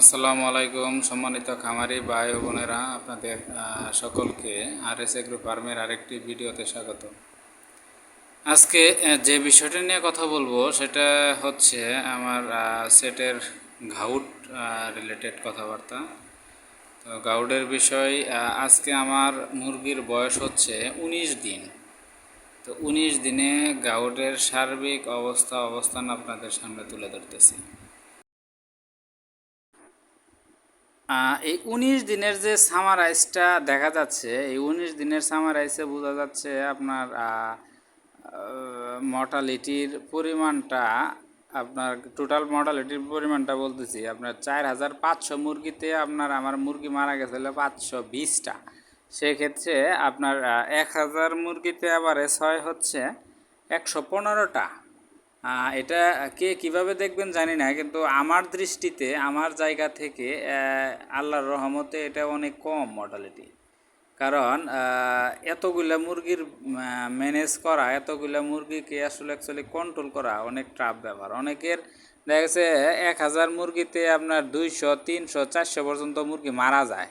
আসসালামু আলাইকুম, সম্মানিত খামারি ভাই ও বোনেরা, আপনাদের সকলকে আর এস এগ্রো ফার্মের আরেকটি ভিডিওতে স্বাগত। আজকে যে বিষয়টা নিয়ে কথা বলব সেটা হচ্ছে আমার সেটের ঘাউট রিলেটেড কথাবার্তা। তো গাউডের বিষয় আজকে আমার মুরগির বয়স হচ্ছে উনিশ দিন। তো উনিশ দিনে গাউডের সার্বিক অবস্থা, অবস্থান আপনাদের সামনে তুলে ধরতেছি। এই উনিশ দিনের যে সামার সামারাইজটা দেখা যাচ্ছে, এই উনিশ দিনের সামার সামারাইজে বোঝা যাচ্ছে আপনার মর্টালিটির পরিমাণটা, আপনার টোটাল মর্টালিটির পরিমাণটা বলতেছি, আপনার চার হাজার পাঁচশো মুরগিতে আপনার, আমার মুরগি মারা গেছিল পাঁচশো বিশটা। সেক্ষেত্রে আপনার এক হাজার মুরগিতে আবার ছয় হচ্ছে একশো পনেরোটা। এটা কে কীভাবে দেখবেন জানি না, কিন্তু আমার দৃষ্টিতে, আমার জায়গা থেকে আল্লাহর রহমতে এটা অনেক কম মর্টালিটি কারণ এতগুলা মুরগির ম্যানেজ করা, এতগুলা মুরগিকে আসলে অ্যাকচুয়ালি কন্ট্রোল করা অনেক টাফ ব্যাপার। অনেকের দেখা গেছে, এক হাজার মুরগিতে আপনার দুইশো, তিনশো, চারশো পর্যন্ত মুরগি মারা যায়,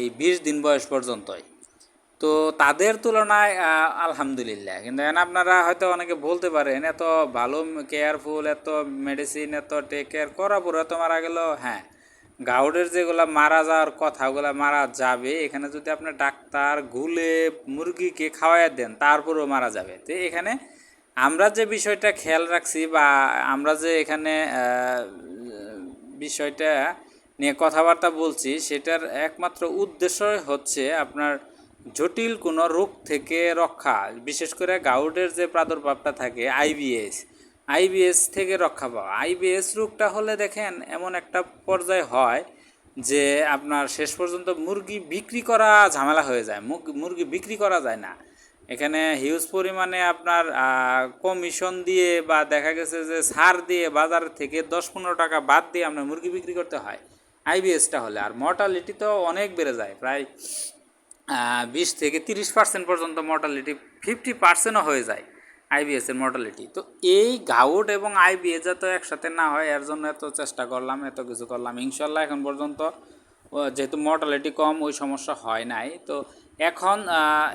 এই বিশ দিন বয়স পর্যন্তই। তো তাদের তুলনায় আলহামদুলিল্লাহ। কিন্তু এখন আপনারা হয়তো অনেকে বলতে পারেন, এত ভালো কেয়ারফুল এত মেডিসিন এত টেক কেয়ার করার পরে এত মারা গেল হ্যাঁ। গাউডের যেগুলো মারা যাওয়ার কথা, ওগুলো মারা যাবে। এখানে যদি আপনি ডাক্তার গুলে মুরগিকে খাওয়াই দেন, তারপরেও মারা যাবে। তো এখানে আমরা যে বিষয়টা খেয়াল রাখছি বা আমরা যে এখানে বিষয়টা নিয়ে কথাবার্তা বলছি, সেটার একমাত্র উদ্দেশ্যই হচ্ছে আপনার জটিল কোনো রোগ থেকে রক্ষা, বিশেষ করে গাউডের যে প্রাদুর্ভাবটা থাকে আইবিএস আইবিএস থেকে রক্ষা পাওয়া। আইবিএস রোগটা হলে দেখেন এমন একটা পর্যায়ে হয় যে আপনার শেষ পর্যন্ত মুরগি বিক্রি করা ঝামেলা হয়ে যায়। মুরগি বিক্রি করা যায় না। এখানে হিউজ পরিমাণে আপনার কমিশন দিয়ে বা দেখা গেছে যে সার দিয়ে বাজার থেকে দশ পনেরো টাকা বাদ দিয়ে আপনার মুরগি বিক্রি করতে হয়। আইবিএসটা হলে। আর মর্টালিটি তো অনেক বেড়ে যায়। প্রায় বিশ থেকে তিরিশ পার্সেন্ট পর্যন্ত মর্টালিটি ফিফটি পার্সেন্টও হয়ে যায় আইবিএসের মর্টালিটি তো এই গাউট এবং আইবিএস যাতে একসাথে না হয়, এর জন্য এত চেষ্টা করলাম, এত কিছু করলাম। ইনশাল্লাহ এখন পর্যন্ত যেহেতু মর্টালিটি কম, ওই সমস্যা হয় নাই। তো এখন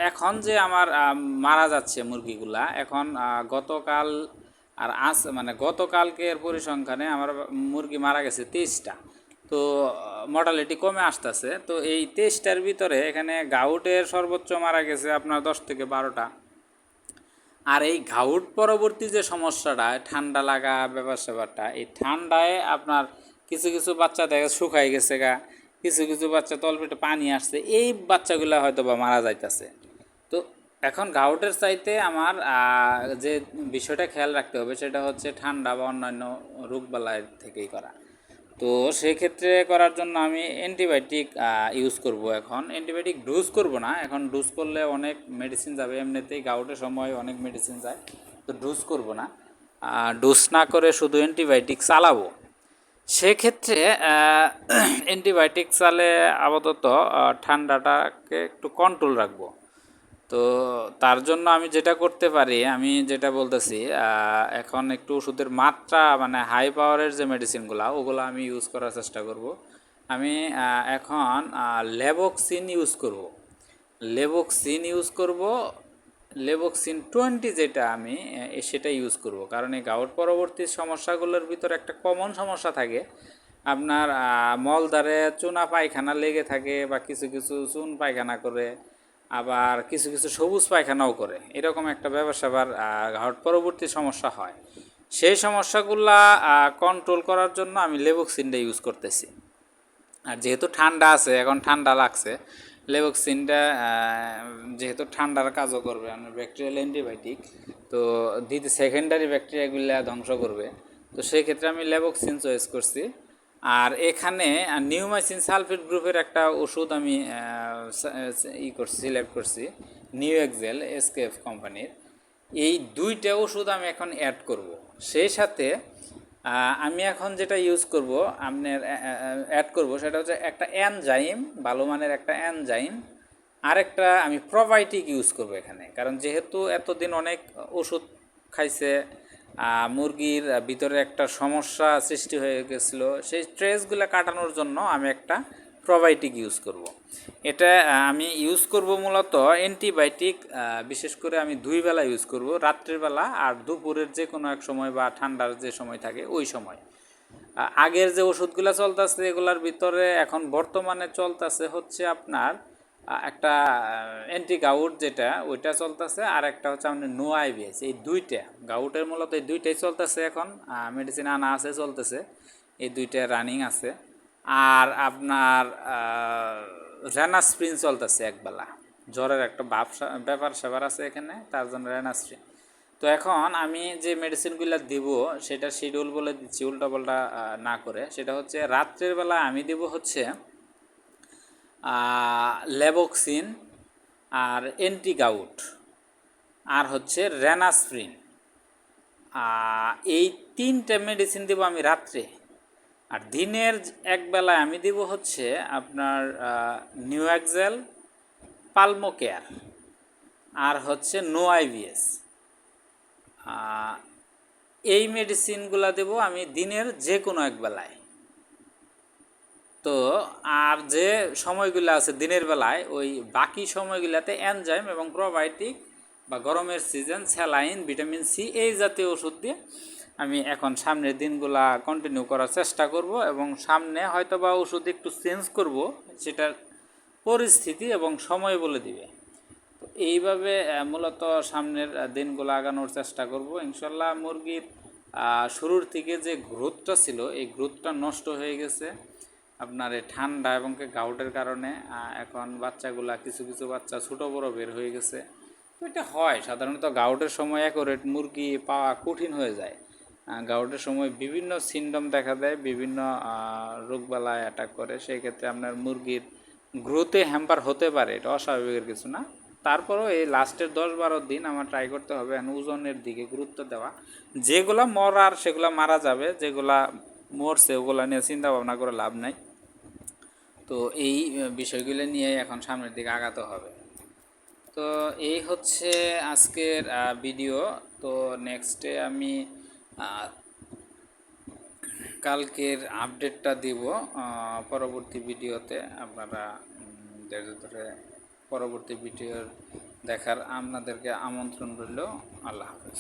এখন যে আমার মারা যাচ্ছে মুরগিগুলা, এখন গতকাল আর আজ মানে গতকালকের পরিসংখ্যানে আমার মুরগি মারা গেছে তেইশটা। তো মর্টালিটি কমে আসতেছে। তো এই তেইশটার ভিতরে এখানে গাউটের সর্বোচ্চ মারা গেছে আপনার দশ থেকে বারোটা। আর এই ঘাউট পরবর্তী যে সমস্যাটা, ঠান্ডা লাগা ব্যাপার স্যাপারটা, এই ঠান্ডায় আপনার কিছু কিছু বাচ্চা দেখা শুকাই গেছে গা, কিছু কিছু বাচ্চা তলপেটে পানি আসছে, এই বাচ্চাগুলো হয়তো বা মারা যাইতেছে। তো এখন ঘাউটের চাইতে আমার যে বিষয়টা খেয়াল রাখতে হবে সেটা হচ্ছে ঠান্ডা বা অন্যান্য রোগবালাই থেকেই করা। তো সেক্ষেত্রে করার জন্য আমি অ্যান্টিবায়োটিক ইউজ করব এখন। অ্যান্টিবায়োটিক ডোজ করব না। এখন ডোজ করলে অনেক মেডিসিন যাবে। এমনিতেই গাউটের সময় অনেক মেডিসিন যায়। তো ডোজ করব না। ডোজ না করে শুধু অ্যান্টিবায়োটিক চালাবো। সেক্ষেত্রে অ্যান্টিবায়োটিক চালে আপাতত ঠান্ডাটাকে একটু কন্ট্রোল রাখব। তো তার জন্য আমি যেটা করতে পারি আমি যেটা বলতেছি এখন একটু ওষুধের মাত্রা মানে হাই পাওয়ারের যে মেডিসিনগুলো ওগুলো আমি ইউজ করার চেষ্টা করব। আমি এখন লেবক্সিন ইউজ করব। লেবক্সিন ইউজ করব। লেবক্সিন টোয়েন্টি যেটা আমি সেটা ইউজ করব। কারণ এই গাউট পরবর্তী সমস্যাগুলোর ভিতরে একটা কমন সমস্যা থাকে। আপনার আহ, মলদ্বারে চুনা পায়খানা লেগে থাকে বা কিছু কিছু চুন পায়খানা করে। আবার কিছু কিছু সবুজ পায়খানাও করে। এরকম একটা ব্যবসা আবার ঘাট পরবর্তী সমস্যা হয়। সেই সমস্যাগুলা কন্ট্রোল করার জন্য আমি লেবক্সিনটা ইউজ করতেছি। আর যেহেতু ঠান্ডা আছে, এখন ঠান্ডা লাগছে লেবক্সিনটা যেহেতু ঠান্ডার কাজও করবে মানে ব্যাকটেরিয়াল অ্যান্টিবায়োটিক তো দ্বিতীয় সেকেন্ডারি ব্যাকটেরিয়াগুলো ধ্বংস করবে। তো সেই ক্ষেত্রে আমি লেবক্সিন চয়েস করছি। আর এখানে নিউমাইসিন সালফেট গ্রুপের একটা ওষুধ আমি ই করছি সিলেক্ট করছি নিউ এক্সেল এসকেএফ কোম্পানির এই দুইটা ওষুধ আমি এখন অ্যাড করব। সেই সাথে আমি এখন যেটা ইউজ করব, আপনার অ্যাড করব, সেটা হচ্ছে একটা অ্যানজাইম ভালো মানের একটা অ্যানজাইম আরেকটা আমি প্রোবায়োটিক ইউজ করব এখানে। কারণ যেহেতু এতদিন অনেক ওষুধ খাইছে মুরগির ভিতরে একটা সমস্যা সৃষ্টি হয়ে গেছিল, সেই স্ট্রেসগুলো কাটানোর জন্য আমি একটা প্রোবায়োটিক ইউজ করব। এটা আমি ইউজ করব মূলত অ্যান্টিবায়োটিক বিশেষ করে আমি দুই বেলা ইউজ করব, রাত্রের বেলা আর দুপুরের যে কোনো এক সময় বা ঠান্ডার যে সময় থাকে ওই সময়। আগের যে ওষুধগুলো চলতেছে এগুলার ভিতরে এখন বর্তমানে চলতেছে হচ্ছে আপনার একটা অ্যান্টি গাউট যেটা, ওইটা চলতেছে আর একটা হচ্ছে আপনার নো আইবিএস এই দুইটা গাউটের মূলত এই দুইটাই চলতেছে এখন মেডিসিন আনা আছে, চলতেছে। এই দুইটা রানিং আছে। আর আপনার রেনাস্প্রিন চলতেছে একবেলা। জ্বরের একটা ভাব ব্যাপার স্যাপার আছে এখানে, তার জন্য রেনাস্প্রিন। তো এখন আমি যে মেডিসিনগুলো দিব, সেটা শিডিউল বলে দিচ্ছি, উল্টাপাল্টা না করে। সেটা হচ্ছে রাত্রের বেলা আমি দিব হচ্ছে লেবক্সিন আর অ্যান্টিগাউট আর হচ্ছে রেনাস্প্রিন। এই তিনটে মেডিসিন দেবো আমি রাত্রে। আর দিনের এক বেলায় আমি দিব হচ্ছে আপনার নিউ এক্সেল পালমো কেয়ার আর হচ্ছে নো আইভিএস এই মেডিসিনগুলো দেব আমি দিনের যে কোনো এক বেলায়। তো আর যে সময়গুলো আছে দিনের বেলায়, ওই বাকি সময়গুলোতে অ্যানজাইম এবং প্রোবায়োটিক বা গরমের সিজন স্যালাইন ভিটামিন সি এই জাতীয় ওষুধ দিয়ে আমি এখন সামনের দিনগুলা কন্টিনিউ করার চেষ্টা করব এবং সামনে হয়তো বা ওষুধ একটু চেঞ্জ করব, সেটার পরিস্থিতি এবং সময় বলে দিবে। তো এইভাবে মূলত সামনের দিনগুলো আগানোর চেষ্টা করব। ইনশাল্লাহ মুরগির শুরুর থেকে যে গ্রোথটা ছিল, এই গ্রোথটা নষ্ট হয়ে গেছে। আপনার এই ঠান্ডা এবং গাউটের কারণে এখন বাচ্চাগুলা, কিছু কিছু বাচ্চা ছোটো বড় বের হয়ে গেছে। তো এটা হয়, সাধারণত গাউটের সময় অ্যাকোরেট মুরগি পাওয়া কঠিন হয়ে যায়। গাউটের সময় বিভিন্ন সিন্ডম দেখা দেয়, বিভিন্ন রোগবালায় অ্যাটাক করে। সেই ক্ষেত্রে আপনার মুরগির গ্রোথে হ্যাম্পার হতে পারে, এটা অস্বাভাবিকের কিছু না। তারপরেও এই লাস্টের দশ বারো দিন আমার ট্রাই করতে হবে ওজনের দিকে গুরুত্ব দেওয়া। যেগুলা মরার সেগুলা মারা যাবে, যেগুলা মরছে ওগুলা নিয়ে চিন্তা ভাবনা করে লাভ নাই। তো এই বিষয়গুলো নিয়ে এখন সামনের দিকে আগাতে হবে। তো এই হচ্ছে আজকের ভিডিও তো নেক্সটে আমি কালকের আপডেটটা দিব পরবর্তী ভিডিওতে আপনারা ধৈর্য ধরে পরবর্তী ভিডিও দেখার আপনাদেরকে আমন্ত্রণ রইল। আল্লাহ হাফেজ।